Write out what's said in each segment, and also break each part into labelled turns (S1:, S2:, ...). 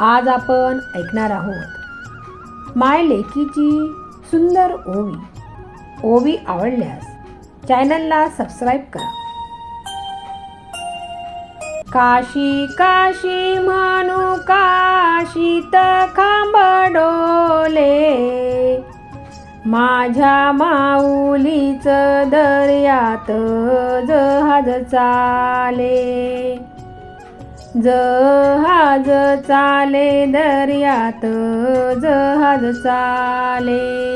S1: आज आपण ऐकणार आहोत माय लेकीची सुंदर ओवी. ओवी आवडल्यास चॅनलला सबस्क्राईब करा. काशी काशी म्हणू काशीत खांब डोले माझ्या माऊलीच दर्यात जहाज चाले. जहाज चाले दर्यात जहाज चाले.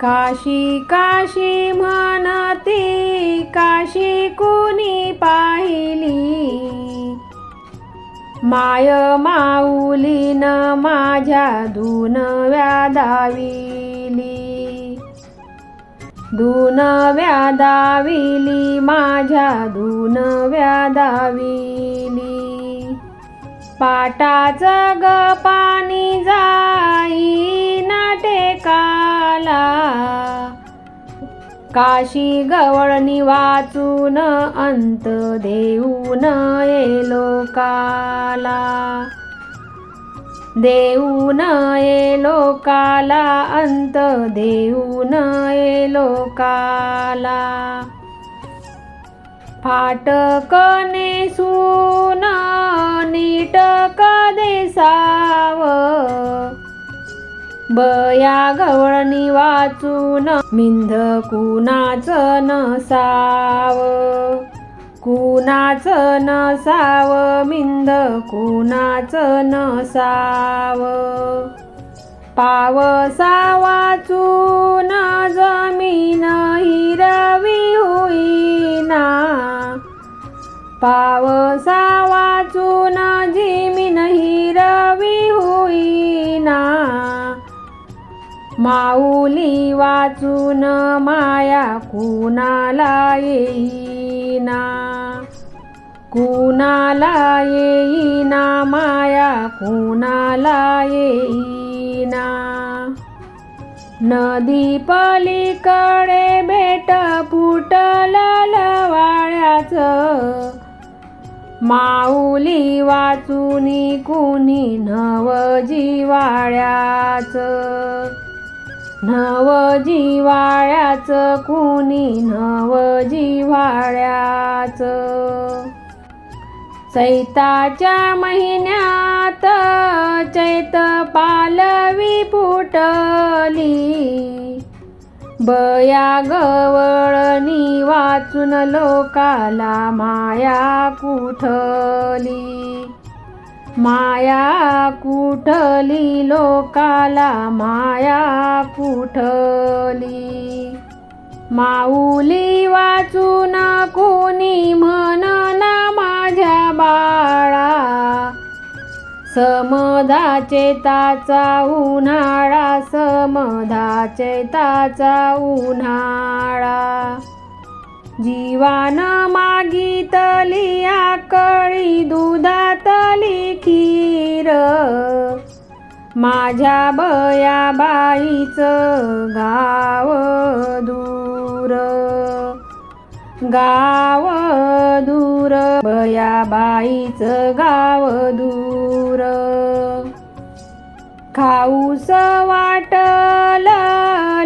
S1: काशी काशी म्हणती काशी कुणी पाहिली? माय माऊलीन माझ्या धुन व्यादावी धुन व्यादाविली माझ्या धुन व्यादाविली पाटाचं ग पाणी जाई नाटेकाला काशी गवळणी वाचून अंत देऊन येलो काला. देऊ नये लोकाला अंत देऊन नये लोकाला. फाटकने सुन नीट देसाव बया गवळणी वाचून मिंध कुणाच नसाव? कुणाच नसाव? मिंद कुणाच नसाव? पावसा वाचून जमीन हिरवी होईना. पावसा वाचून जमीन हिरवी होईना. माऊली वाचून माया कुणाला येईना? कुणाला येईना माया कुणाला येईना नदी पलीकडे बेट फुटल लवाळ्याच. माऊली वाचुनी कुणी नवजीवाळ्याचं नवजीवाळ्याचं कुणी नवजीवाळ्याचं सैताच्या चैताच्या महिन्यात चैत पालवी फुटली. बया गवळणी वाचून लोकाला माया कुठली? माया कुठली? लोकाला माया कुठली? माऊली वाचून कोणी म्हणना समधा चेताचा उन्हाळा समधा चेताचा उन्हाळा. जीवान मागितली आकळी दुधातली खीर. माझ्या बया बाईचं गाव दूर. गाव दूर बया बाईचं गाव दूर. खाऊस वाटल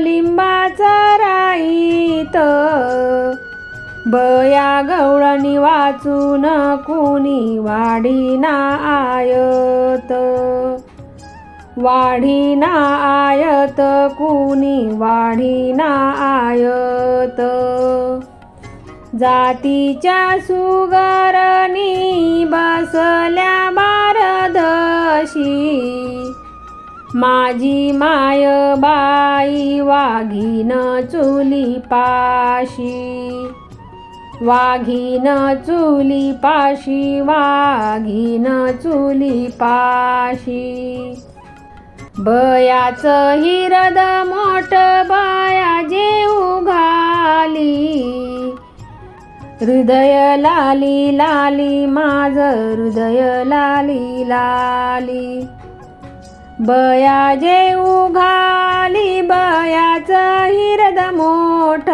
S1: लिंबाचा राईत. बया गवळणी वाचून कुणी वाढीना आयत. वाढीना आयत कुणी वाढीना आयत. जातीच्या सुगरणी बसल्या बारदशी. माझी माय बाई वाघीन चुली पाशी वाघीन चुली पाशी वाघीन चुली पाशी बयाच हिरद मोठ बाया जेऊ घाली हृदय लाली लाली माझ हृदय लाली लाली. बया जे उघाली बयाच हिरद मोठ.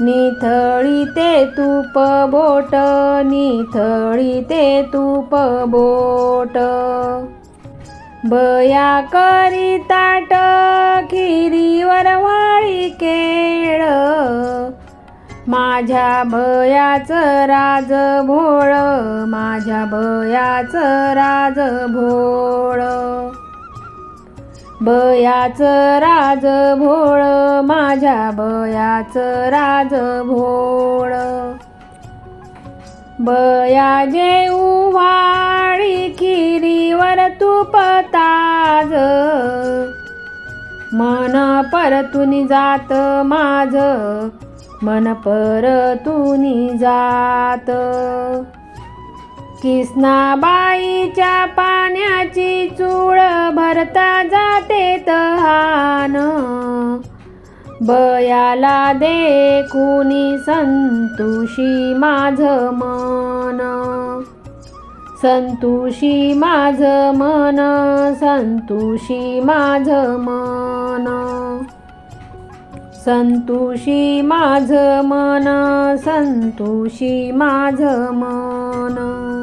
S1: निथळी ते तूप बोट निथळी ते तूप बोट. बया करी ताट माझ्या भयाचं राज भोळ माझ्या भयाचं राज भोळ. बयाचं राज भोळ माझ्या बयाचं राज भोळ. बया जे उवाळी खिरीवर तूप मन परतून जात माझ मन परतून जात. किसनाबाईच्या पाण्याची चूळ भरता जाते तहान. बयाला देखुनी संतुषी माझ मन. संतुषी माझ मन संतुषी माझ मन. संतोषी माझ मन संतोषी माझ मन.